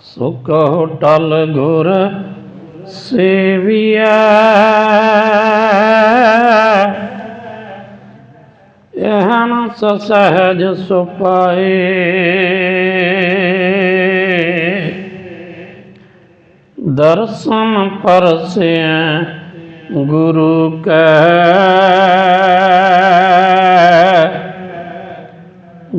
ਸੁਖ ਕਹੋ ਟਲ ਗੁਰ ਸੇਵੀਐ। ਇਹਨ ਸਹਿਜ ਸੁਪਾਏ। ਦਰਸ਼ਨ ਪਰਸਿਐ ਗੁਰੂ ਕੈ।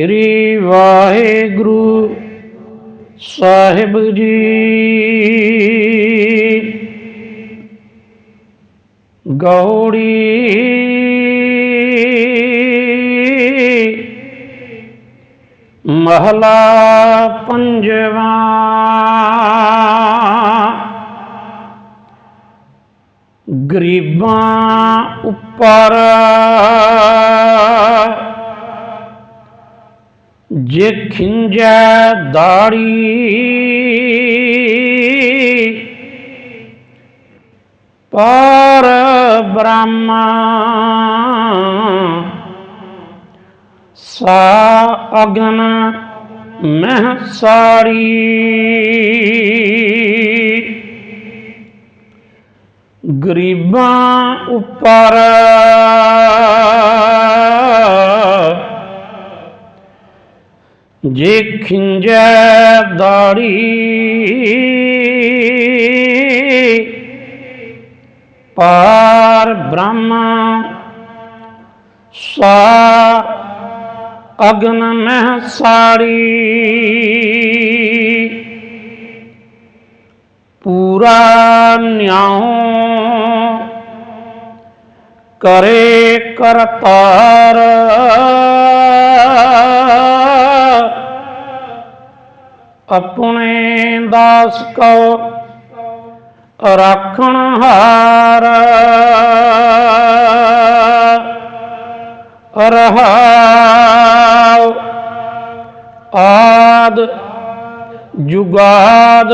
ਸ਼੍ਰੀ ਵਾਹਿਗੁਰੂ ਸਾਹਿਬ ਜੀ। ਗੌੜੀ ਮਹਲਾ ਪੰਜਵਾ। ਗਰੀਬਾਂ ਉੱਪਰ ਜੇ ਖਿੰਜੈ ਦਾੜੀ ਪਰ ਬ੍ਰਹਮ ਸਾ ਅਗਨ ਮਹਿ ਸਾਰੀ ਗਰੀਬਾਂ ਉੱਪਰ ਜੇ ਖਿੰਜੈ ਦਾੜੀ। ਪਾਰ ਬ੍ਰਹਮ ਸਾ ਅਗਨ ਮਹਿ ਸਾੜੀ। ਪੂਰਾ ਨਿਆਉ ਕਰੇ ਕਰਤਾਰ। ਆਪਣੇ ਦਾਸ ਕੋ ਰੱਖਣ ਹਾਰ। ਰਹਾਉ ਆਦ ਜੁਗਾਦ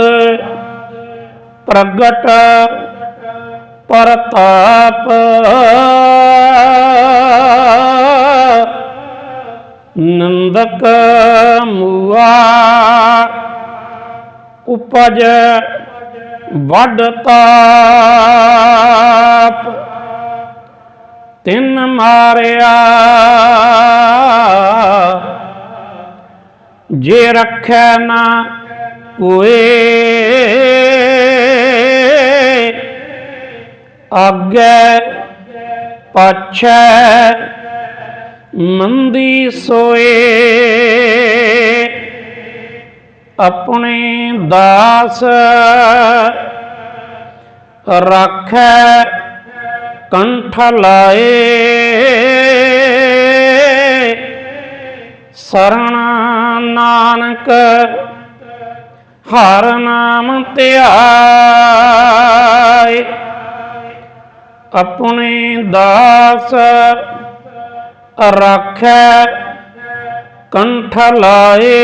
ਪ੍ਰਗਟ ਪਰਤਾਪ। ਨੰਦਕ ਮੂਆ ਉਪਜ ਵੱਡ ਤਾਪ ਤਿੰਨ ਮਾਰਿਆ ਜੇ ਰੱਖੈ ਨਾ ਕੋਏ ਅੱਗੇ ਪਾਛੈ ਮੰਦੀ ਸੋਏ ਆਪਣੇ ਦਾਸ ਰੱਖੈ ਕੰਠ ਲਾਏ। ਸਰਣ ਨਾਨਕ ਹਰ ਨਾਮ ਧਿਆਏ। ਆਪਣੇ ਦਾਸ ਰੱਖੈ ਕੰਠ ਲਾਏ।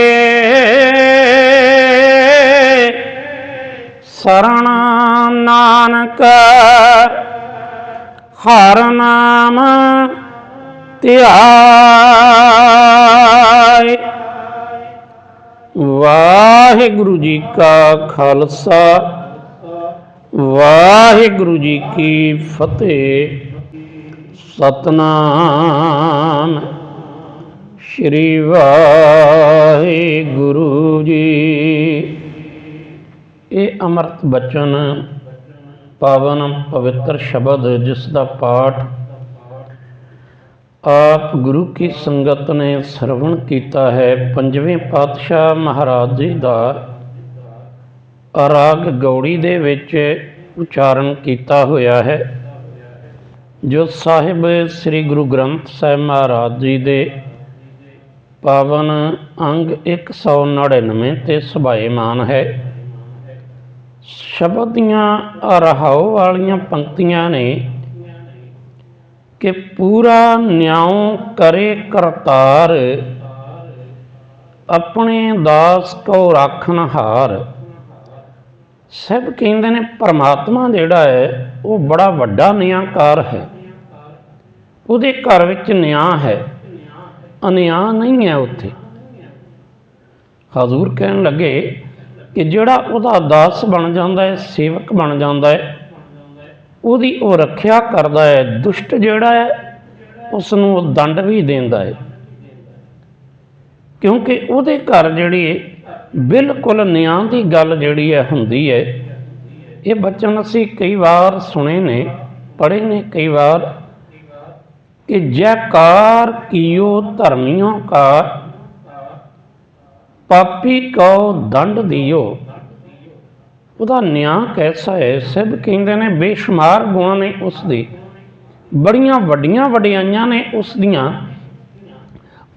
ਸਰਣ ਨਾਨਕ, ਹਰ ਨਾਮ ਧਿਆਏ। ਵਾਹਿਗੁਰੂ ਜੀ ਕਾ ਖਾਲਸਾ, ਵਾਹਿਗੁਰੂ ਜੀ ਕੀ ਫਤਿਹ। ਸਤਨਾਮ ਸ਼੍ਰੀ ਵਾਹਿਗੁਰੂ ਜੀ। ਇਹ ਅੰਮ੍ਰਿਤ ਬਚਨ, ਪਾਵਨ ਪਵਿੱਤਰ ਸ਼ਬਦ ਜਿਸ ਦਾ ਪਾਠ ਆਪ ਗੁਰੂ ਕੀ ਸੰਗਤ ਨੇ ਸਰਵਣ ਕੀਤਾ ਹੈ, ਪੰਜਵੇਂ ਪਾਤਸ਼ਾਹ ਮਹਾਰਾਜ ਜੀ ਦਾ ਰਾਗ ਗੌੜੀ ਦੇ ਵਿੱਚ ਉਚਾਰਨ ਕੀਤਾ ਹੋਇਆ ਹੈ। ਜੋ ਸਾਹਿਬ ਸ੍ਰੀ ਗੁਰੂ ਗ੍ਰੰਥ ਸਾਹਿਬ ਮਹਾਰਾਜ ਜੀ ਦੇ ਪਾਵਨ ਅੰਗ 199 ਤੇ ਸੁਭਾਏਮਾਨ ਹੈ। ਸ਼ਬਦ ਦੀਆਂ ਰਹਾਉ ਵਾਲੀਆਂ ਪੰਕਤੀਆਂ ਨੇ ਕਿ ਪੂਰਾ ਨਿਆਉ ਕਰੇ ਕਰਤਾਰ, ਆਪਣੇ ਦਾਸ ਕੋ ਰਾਖਣ ਹਾਰ। ਸਭ ਕਹਿੰਦੇ ਨੇ ਪਰਮਾਤਮਾ ਜਿਹੜਾ ਹੈ, ਉਹ ਬੜਾ ਵੱਡਾ ਨਿਆਂਕਾਰ ਹੈ। ਉਹਦੇ ਘਰ ਵਿੱਚ ਨਿਆਂ ਹੈ। ਅਨਿਆਂ ਨਹੀਂ ਹੈ ਉੱਥੇ। ਹਜ਼ੂਰ ਕਹਿਣ ਲੱਗੇ ਕਿ ਜਿਹੜਾ ਉਹਦਾ ਦਾਸ ਬਣ ਜਾਂਦਾ ਹੈ, ਸੇਵਕ ਬਣ ਜਾਂਦਾ ਹੈ, ਉਹਦੀ ਉਹ ਰੱਖਿਆ ਕਰਦਾ ਹੈ, ਦੁਸ਼ਟ ਜਿਹੜਾ ਹੈ ਉਸ ਨੂੰ ਉਹ ਦੰਡ ਵੀ ਦਿੰਦਾ ਹੈ। ਕਿਉਂਕਿ ਉਹਦੇ ਘਰ ਜਿਹੜੀ ਬਿਲਕੁਲ ਨਿਆਂ ਦੀ ਗੱਲ ਜਿਹੜੀ ਹੈ, ਹੁੰਦੀ ਹੈ, ਇਹ ਬਚਨ ਅਸੀਂ ਕਈ ਵਾਰ ਸੁਣੇ ਨੇ, ਪੜ੍ਹੇ ਨੇ ਕਈ ਵਾਰ, ਕਿ ਜੈਕਾਰ ਕੀਓ ਧਰਮਿयों ਕਾ ਪਾਪੀ ਕਉ ਦੰਡ ਦਿਓ। ਉਹਦਾ ਨਿਆਂ ਕੈਸਾ ਹੈ? ਸਿੱਧ ਕਹਿੰਦੇ ਨੇ, ਬੇਸ਼ੁਮਾਰ ਗੁਣ ਨੇ ਉਸ ਦੇ ਬੜੀਆਂ ਵੱਡੀਆਂ ਵਡਿਆਈਆਂ ਨੇ ਉਸ ਦੀਆਂ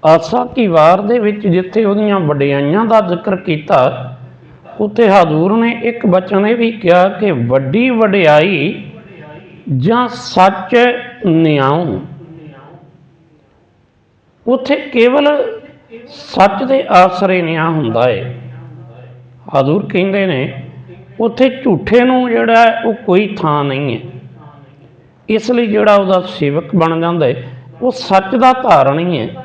ਆਸਾ ਕੀ ਵਾਰ ਦੇ ਵਿੱਚ ਜਿੱਥੇ ਉਹਦੀਆਂ ਵਡਿਆਈਆਂ ਦਾ ਜ਼ਿਕਰ ਕੀਤਾ, ਉੱਥੇ ਹਜ਼ੂਰ ਨੇ ਇੱਕ ਬਚਨ ਇਹ ਵੀ ਕਿਹਾ ਕਿ ਵੱਡੀ ਵਡਿਆਈ ਜਾਂ ਸੱਚ ਨਿਆਉ ਉੱਥੇ ਕੇਵਲ ਸੱਚ ਦੇ ਆਸਰੇ ਨਿਆਂ ਹੁੰਦਾ ਏ। ਹਜ਼ੂਰ ਕਹਿੰਦੇ ਨੇ, ਉੱਥੇ ਝੂਠੇ ਨੂੰ ਜਿਹੜਾ ਉਹ ਕੋਈ ਥਾਂ ਨਹੀਂ ਹੈ ਇਸ ਲਈ ਜਿਹੜਾ ਉਹਦਾ ਸੇਵਕ ਬਣ ਜਾਂਦਾ ਹੈ ਉਹ ਸੱਚ ਦਾ ਧਾਰਨ ਹੀ ਹੈ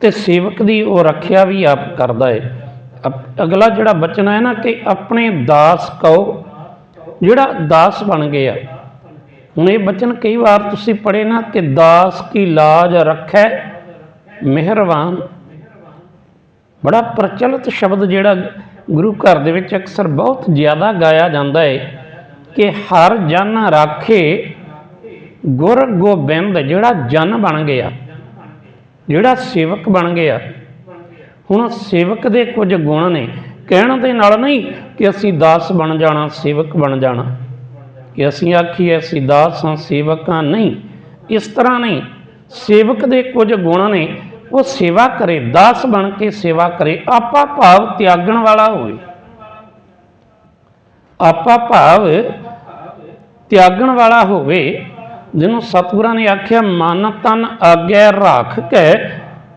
ਤੇ ਸੇਵਕ ਦੀ ਉਹ ਰੱਖਿਆ ਵੀ ਆਪ ਕਰਦਾ ਹੈ ਅਗਲਾ ਜਿਹੜਾ ਬਚਨ ਹੈ ਨਾ, ਕਿ ਆਪਣੇ ਦਾਸ ਕਹੋ, ਜਿਹੜਾ ਦਾਸ ਬਣ ਗਿਆ। ਹੁਣ ਇਹ ਬਚਨ ਕਈ ਵਾਰ ਤੁਸੀਂ ਪੜ੍ਹੇ ਨਾ, ਕਿ ਦਾਸ ਕੀ ਲਾਜ ਰੱਖੈ ਮਿਹਰਬਾਨ। ਬੜਾ ਪ੍ਰਚਲਿਤ ਸ਼ਬਦ ਜਿਹੜਾ ਗੁਰੂ ਘਰ ਦੇ ਵਿੱਚ ਅਕਸਰ ਬਹੁਤ ਜ਼ਿਆਦਾ ਗਾਇਆ ਜਾਂਦਾ ਹੈ ਕਿ ਹਰ ਜਨ ਰਾਖੇ ਗੁਰ ਗੋਬਿੰਦ, ਜਿਹੜਾ ਜਨ ਬਣ ਗਿਆ, ਜਿਹੜਾ ਸੇਵਕ ਬਣ ਗਿਆ। ਹੁਣ ਸੇਵਕ ਦੇ ਕੁਝ ਗੁਣ ਨੇ। ਕਹਿਣ ਦੇ ਨਾਲ ਨਹੀਂ ਕਿ ਅਸੀਂ ਦਾਸ ਬਣ ਜਾਣਾ, ਸੇਵਕ ਬਣ ਜਾਣਾ। ਕਿ ਅਸੀਂ ਆਖੀਏ, ਅਸੀਂ ਦਾਸ ਹਾਂ, ਸੇਵਕ ਹਾਂ, ਨਹੀਂ। ਇਸ ਤਰ੍ਹਾਂ ਨਹੀਂ। ਸੇਵਕ ਦੇ ਕੁਝ ਗੁਣ ਨੇ। ਉਹ ਸੇਵਾ ਕਰੇ, ਦਾਸ ਬਣ ਕੇ ਸੇਵਾ ਕਰੇ, ਆਪਾ ਭਾਵ ਤਿਆਗਣ ਵਾਲਾ ਹੋਵੇ। ਆਪਾ ਭਾਵ ਤਿਆਗਣ ਵਾਲਾ ਹੋਵੇ, ਜਿਹਨੂੰ ਸਤਿਗੁਰਾਂ ਨੇ ਆਖਿਆ, ਮਨ ਤਨ ਆਗਿਆ ਰੱਖ ਕੇ,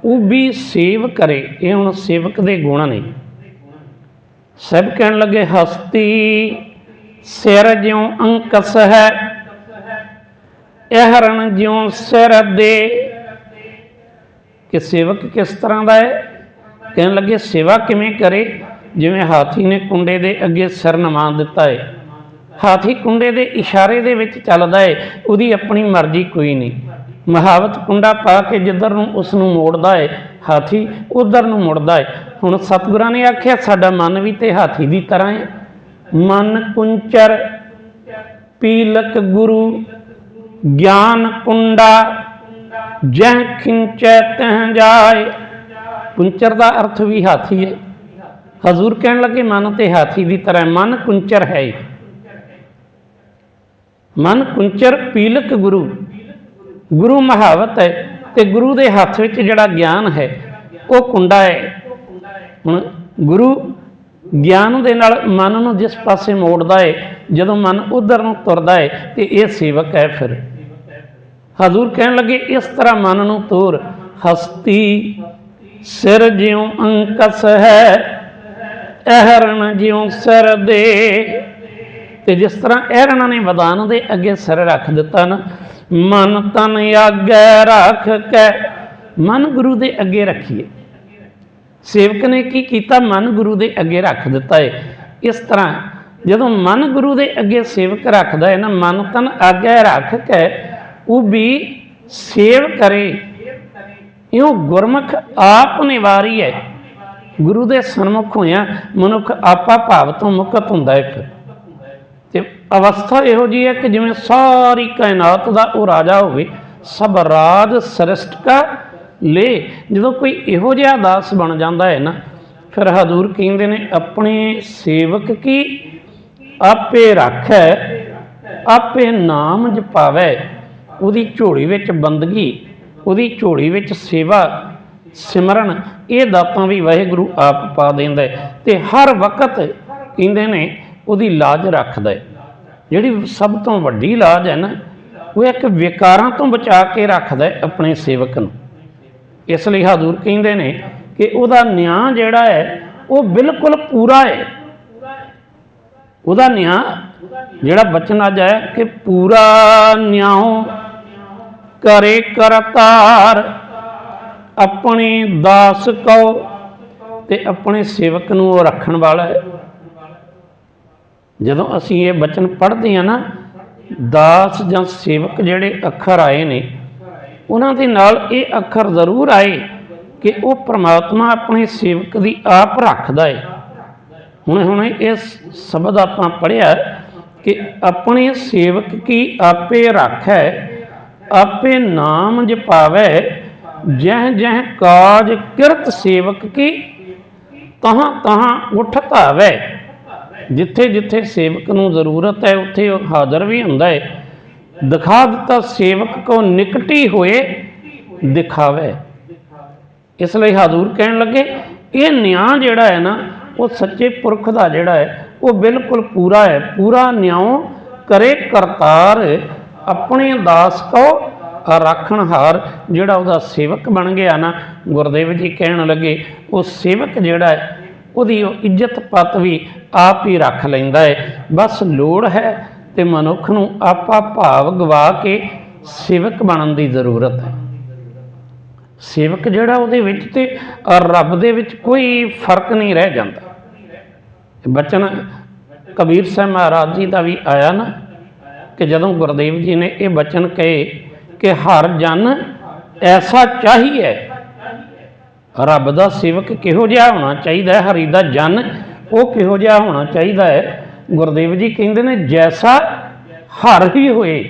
ਉਹ ਵੀ ਸੇਵ ਕਰੇ। ਇਹ ਹੁਣ ਸੇਵਕ ਦੇ ਗੁਣ ਨੇ। ਸਭ ਕਹਿਣ ਲੱਗੇ, ਹਸਤੀ ਸਿਰ ਜਿਉ ਅੰਕਸ ਹੈ, ਇਹ ਹਰਨ ਜਿਉ ਸਿਰ ਦੇ ਕਿ ਸੇਵਕ ਕਿਸ ਤਰ੍ਹਾਂ ਦਾ ਹੈ? ਕਹਿਣ ਲੱਗੇ, ਸੇਵਾ ਕਿਵੇਂ ਕਰੇ? ਜਿਵੇਂ ਹਾਥੀ ਨੇ ਕੁੰਡੇ ਦੇ ਅੱਗੇ ਸਿਰ ਨਵਾ ਦਿੱਤਾ ਹੈ ਹਾਥੀ ਕੁੰਡੇ ਦੇ ਇਸ਼ਾਰੇ ਦੇ ਵਿੱਚ ਚੱਲਦਾ ਹੈ ਉਹਦੀ ਆਪਣੀ ਮਰਜ਼ੀ ਕੋਈ ਨਹੀਂ। ਮਹਾਵਤ ਕੁੰਡਾ ਪਾ ਕੇ ਜਿੱਧਰ ਨੂੰ ਉਸ ਨੂੰ ਮੋੜਦਾ ਹੈ ਹਾਥੀ ਉਧਰ ਨੂੰ ਮੁੜਦਾ ਹੈ ਹੁਣ ਸਤਿਗੁਰਾਂ ਨੇ ਆਖਿਆ, ਸਾਡਾ ਮਨ ਵੀ ਤੇ ਹਾਥੀ ਦੀ ਤਰ੍ਹਾਂ ਹੈ ਮਨ ਕੁੰਚਰ, ਪੀਲਕ ਗੁਰੂ, ਗਿਆਨ ਕੁੰਡਾ ਜਹ ਖਿੰਚੈ ਤਹ ਜਾਏ। ਕੁੰਚਰ ਦਾ ਅਰਥ ਵੀ ਹਾਥੀ ਹੈ। ਹਜ਼ੂਰ ਕਹਿਣ ਲੱਗੇ, ਮਨ ਤੇ ਹਾਥੀ ਦੀ ਤਰ੍ਹਾਂ ਮਨ ਕੁੰਚਰ ਹੈ। ਮਨ ਕੁੰਚਰ ਪੀਲਕ ਗੁਰੂ। ਗੁਰੂ ਮਹਾਵਤ ਹੈ ਤੇ ਗੁਰੂ ਦੇ ਹੱਥ ਵਿੱਚ ਜਿਹੜਾ ਗਿਆਨ ਹੈ, ਉਹ ਕੁੰਡਾ ਹੈ। ਹੁਣ ਗੁਰੂ ਗਿਆਨ ਦੇ ਨਾਲ ਮਨ ਨੂੰ ਜਿਸ ਪਾਸੇ ਮੋੜਦਾ ਹੈ, ਜਦੋਂ ਮਨ ਉਧਰ ਨੂੰ ਤੁਰਦਾ ਹੈ, ਤੇ ਇਹ ਸੇਵਕ ਹੈ ਫਿਰ। ਹਜ਼ੂਰ ਕਹਿਣ ਲੱਗੇ, ਇਸ ਤਰ੍ਹਾਂ ਮਨ ਨੂੰ ਤੋਰ, ਹਸਤੀ ਸਿਰ ਜਿਉ ਅੰਕਸ ਹੈ ਅਹਰਣ ਜਿਉ ਸਿਰ ਦੇ। ਤੇ ਜਿਸ ਤਰ੍ਹਾਂ ਅਹਰਣ ਨੇ ਵਦਾਨ ਦੇ ਅੱਗੇ ਸਿਰ ਰੱਖ ਦਿੱਤਾ ਨਾ, ਮਨ ਤਨ ਆਗੇ ਰੱਖ ਕੇ ਮਨ ਗੁਰੂ ਦੇ ਅੱਗੇ ਰੱਖੀਏ। ਸੇਵਕ ਨੇ ਕੀ ਕੀਤਾ? ਮਨ ਗੁਰੂ ਦੇ ਅੱਗੇ ਰੱਖ ਦਿੱਤਾ ਏ। ਇਸ ਤਰ੍ਹਾਂ ਜਦੋਂ ਮਨ ਗੁਰੂ ਦੇ ਅੱਗੇ ਸੇਵਕ ਰੱਖਦਾ ਹੈ ਨਾ, ਮਨ ਤਨ ਅੱਗੇ ਰੱਖ ਕੇ ਉਹ ਵੀ ਸੇਵ ਕਰੇ। ਇਉਂ ਗੁਰਮੁਖ ਆਪ ਨਿਵਾਰੀ ਹੈ। ਗੁਰੂ ਦੇ ਸਨਮੁਖ ਹੋਇਆ ਮਨੁੱਖ ਆਪਾ ਭਾਵ ਤੋਂ ਮੁਕਤ ਹੁੰਦਾ ਹੈ ਫਿਰ ਤੇ ਅਵਸਥਾ ਇਹੋ ਜੀ ਹੈ ਕਿ ਜਿਵੇਂ ਸਾਰੀ ਕਾਇਨਾਤ ਦਾ ਉਹ ਰਾਜਾ ਹੋਵੇ, ਸਭ ਰਾਜ ਸ੍ਰਿਸ਼ਟ ਕਾ ਲੈ। ਜਦੋਂ ਕੋਈ ਇਹੋ ਜਿਹਾ ਦਾਸ ਬਣ ਜਾਂਦਾ ਹੈ ਨਾ, ਫਿਰ ਹਜ਼ੂਰ ਕਹਿੰਦੇ ਨੇ, ਆਪਣੇ ਸੇਵਕ ਕੀ ਆਪੇ ਰੱਖੈ, ਆਪੇ ਨਾਮ ਜਪਾਵੇ। ਉਹਦੀ ਝੋਲੀ ਵਿੱਚ ਬੰਦਗੀ, ਉਹਦੀ ਝੋਲੀ ਵਿੱਚ ਸੇਵਾ, ਸਿਮਰਨ, ਇਹ ਦਾਤਾਂ ਵੀ ਵਾਹਿਗੁਰੂ ਆਪ ਪਾ ਦਿੰਦਾ ਹੈ ਤੇ ਹਰ ਵਕਤ ਕਹਿੰਦੇ ਨੇ ਉਹਦੀ ਲਾਜ ਰੱਖਦਾ ਹੈ। ਜਿਹੜੀ ਸਭ ਤੋਂ ਵੱਡੀ ਲਾਜ ਹੈ ਨਾ, ਉਹ ਇੱਕ ਵਿਕਾਰਾਂ ਤੋਂ ਬਚਾ ਕੇ ਰੱਖਦਾ ਹੈ ਆਪਣੇ ਸੇਵਕ ਨੂੰ। ਇਸ ਲਈ ਹਜ਼ੂਰ ਕਹਿੰਦੇ ਨੇ ਕਿ ਉਹਦਾ ਨਿਆਂ ਜਿਹੜਾ ਹੈ, ਉਹ ਬਿਲਕੁਲ ਪੂਰਾ ਹੈ। ਉਹਦਾ ਨਿਆਂ ਜਿਹੜਾ ਬਚਨ ਅੱਜ ਆਇਆ ਕਿ ਪੂਰਾ ਨਿਆਂ ਕਰੇ ਕਰਤਾਰ। ਆਪਣੇ ਦਾਸ ਕੋ ਤੇ ਆਪਣੇ ਸੇਵਕ ਨੂੰ ਉਹ ਰੱਖਣ ਵਾਲਾ ਹੈ। ਜਦੋਂ ਅਸੀਂ ਇਹ ਬਚਨ ਪੜ੍ਹਦੇ ਹਾਂ ਨਾ, ਦਾਸ ਜਾਂ ਸੇਵਕ ਜਿਹੜੇ ਅੱਖਰ ਆਏ ਨੇ, ਉਹਨਾਂ ਦੇ ਨਾਲ ਇਹ ਅੱਖਰ ਜ਼ਰੂਰ ਆਏ ਕਿ ਉਹ ਪ੍ਰਮਾਤਮਾ ਆਪਣੇ ਸੇਵਕ ਦੀ ਆਪ ਰੱਖਦਾ ਹੈ। ਹੁਣ ਹੁਣ ਇਹ ਸ਼ਬਦ ਆਪਾਂ ਪੜ੍ਹਿਆ ਕਿ ਆਪਣੇ ਸੇਵਕ ਕੀ ਆਪੇ ਰੱਖੈ ਆਪੇ ਨਾਮ ਜਪਾਵੈ, ਜਹ ਜਹ ਕਾਜ ਕਿਰਤ ਸੇਵਕ ਕੀ, ਤਹਾਂ ਤਹਾਂ ਉਠ ਧਾਵੈ। ਜਿੱਥੇ ਜਿੱਥੇ ਸੇਵਕ ਨੂੰ ਜ਼ਰੂਰਤ ਹੈ, ਉੱਥੇ ਉਹ ਹਾਜ਼ਰ ਵੀ ਹੁੰਦਾ ਹੈ। ਦਿਖਾ ਦਿੱਤਾ ਸੇਵਕ ਕੋ ਨਿਕਟੀ ਹੋਏ, ਦਿਖਾਵੇ। ਇਸ ਲਈ ਹਾਜ਼ੂਰ ਕਹਿਣ ਲੱਗੇ, ਇਹ ਨਿਆਂ ਜਿਹੜਾ ਹੈ ਨਾ, ਉਹ ਸੱਚੇ ਪੁਰਖ ਦਾ ਜਿਹੜਾ ਹੈ, ਉਹ ਬਿਲਕੁਲ ਪੂਰਾ ਹੈ। ਪੂਰਾ ਨਿਆਂ ਕਰੇ ਕਰਤਾਰ ਆਪਣੇ ਦਾਸ ਕੋ ਰੱਖਣਹਾਰ ਜਿਹੜਾ ਉਹਦਾ ਸੇਵਕ ਬਣ ਗਿਆ ਨਾ, ਗੁਰਦੇਵ ਜੀ ਕਹਿਣ ਲੱਗੇ, ਉਹ ਸੇਵਕ ਜਿਹੜਾ ਹੈ, ਉਹਦੀ ਉਹ ਇੱਜ਼ਤ ਪਤ ਵੀ ਆਪ ਹੀ ਰੱਖ ਲੈਂਦਾ ਹੈ। ਬਸ ਲੋੜ ਹੈ ਤੇ ਮਨੁੱਖ ਨੂੰ ਆਪਾ ਭਾਵ ਗਵਾ ਕੇ ਸੇਵਕ ਬਣਨ ਦੀ ਜ਼ਰੂਰਤ ਹੈ। ਸੇਵਕ ਜਿਹੜਾ ਉਹਦੇ ਵਿੱਚ ਤੇ ਰੱਬ ਦੇ ਵਿੱਚ ਕੋਈ ਫ਼ਰਕ ਨਹੀਂ ਰਹਿ ਜਾਂਦਾ। ਬਚਨ ਕਬੀਰ ਸਾਹਿਬ ਮਹਾਰਾਜ ਜੀ ਦਾ ਵੀ ਆਇਆ ਨਾ ਕਿ ਜਦੋਂ ਗੁਰਦੇਵ ਜੀ ਨੇ ਇਹ ਬਚਨ ਕਹੇ ਕਿ ਹਰ ਜਨ ਐਸਾ ਚਾਹੀਏ ਰੱਬ ਦਾ ਸੇਵਕ ਕਿਹੋ ਜਿਹਾ ਹੋਣਾ ਚਾਹੀਦਾ ਹੈ? ਹਰੀ ਦਾ ਜਨ ਉਹ ਕਿਹੋ ਜਿਹਾ ਹੋਣਾ ਚਾਹੀਦਾ ਹੈ? ਗੁਰਦੇਵ ਜੀ ਕਹਿੰਦੇ ਨੇ, ਜੈਸਾ ਹਰ ਹੀ ਹੋਏ,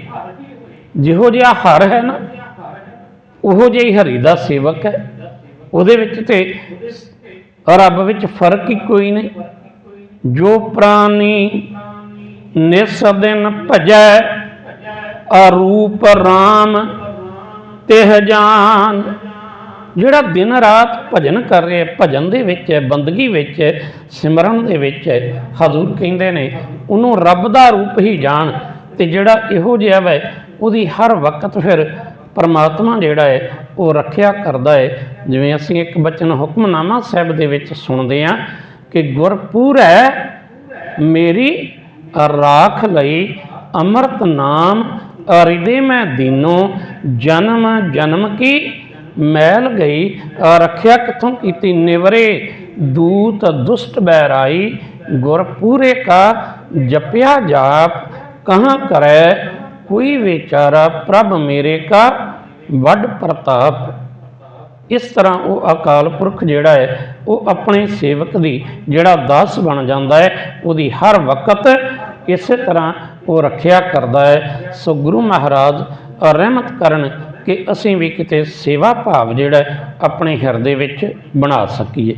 ਜਿਹੋ ਜਿਹਾ ਹਰ ਹੈ ਨਾ, ਉਹੋ ਜਿਹਾ ਹੀ ਹਰੀ ਦਾ ਸੇਵਕ ਹੈ। ਉਹਦੇ ਵਿੱਚ ਤੇ ਰੱਬ ਵਿੱਚ ਫ਼ਰਕ ਹੀ ਕੋਈ ਨਹੀਂ। ਜੋ ਪ੍ਰਾਨੀ ਨਿਸ ਦਿਨ ਭਜੈ ਅਰੂਪ RAM ਤਿਹ ਜਾਨ ਜਿਹੜਾ ਦਿਨ ਰਾਤ ਭਜਨ ਕਰ ਰਿਹਾ, ਭਜਨ ਦੇ ਵਿੱਚ ਹੈ, ਬੰਦਗੀ ਵਿੱਚ ਹੈ, ਸਿਮਰਨ ਦੇ ਵਿੱਚ ਹੈ, ਹਜ਼ੂਰ ਕਹਿੰਦੇ ਨੇ, ਉਹਨੂੰ ਰੱਬ ਦਾ ਰੂਪ ਹੀ ਜਾਣ ਤੇ ਜਿਹੜਾ ਇਹੋ ਜਿਹਾ ਵੈ, ਉਹਦੀ ਹਰ ਵਕਤ ਫਿਰ ਪਰਮਾਤਮਾ ਜਿਹੜਾ ਹੈ, ਉਹ ਰੱਖਿਆ ਕਰਦਾ ਹੈ। ਜਿਵੇਂ ਅਸੀਂ ਇੱਕ ਬਚਨ ਹੁਕਮਨਾਮਾ ਸਾਹਿਬ ਦੇ ਵਿੱਚ ਸੁਣਦੇ ਹਾਂ ਕਿ ਗੁਰਪੂਰ ਹੈ ਮੇਰੀ ਰਾਖ ਲਈ ਅੰਮ੍ਰਿਤ ਨਾਮ ਅਰਿਦੇ ਮੈਂ ਦੀਨੋ, ਜਨਮ ਜਨਮ ਕੀ ਮੈਲ ਗਈ ਅ ਰੱਖਿਆ ਕਿੱਥੋਂ ਕੀਤੀ ਨਿਵਰੇ, ਦੂਤ ਦੁਸ਼ਟ ਬੈਰਾਈ ਗੁਰ ਪੂਰੇ ਕਾ ਜਪਿਆ ਜਾਪ, ਕਹਾਂ ਕਰੈ ਕੋਈ ਵਿਚਾਰਾ ਪ੍ਰਭ ਮੇਰੇ ਕਾ ਵੱਡ ਪ੍ਰਤਾਪ। ਇਸ ਤਰ੍ਹਾਂ ਉਹ ਅਕਾਲ ਪੁਰਖ ਜਿਹੜਾ ਹੈ, ਉਹ ਆਪਣੇ ਸੇਵਕ ਦੀ ਜਿਹੜਾ ਦਾਸ ਬਣ ਜਾਂਦਾ ਹੈ, ਉਹਦੀ ਹਰ ਵਕਤ ਇਸੇ ਤਰ੍ਹਾਂ ਉਹ ਰੱਖਿਆ ਕਰਦਾ ਹੈ। ਸੋ ਗੁਰੂ ਮਹਾਰਾਜ ਰਹਿਮਤ ਕਰਨ ਕਿ ਅਸੀਂ ਵੀ ਕਿਤੇ ਸੇਵਾ ਭਾਵ ਜਿਹੜਾ ਹੈ, ਆਪਣੇ ਹਿਰਦੇ ਵਿੱਚ ਬਣਾ ਸਕੀਏ।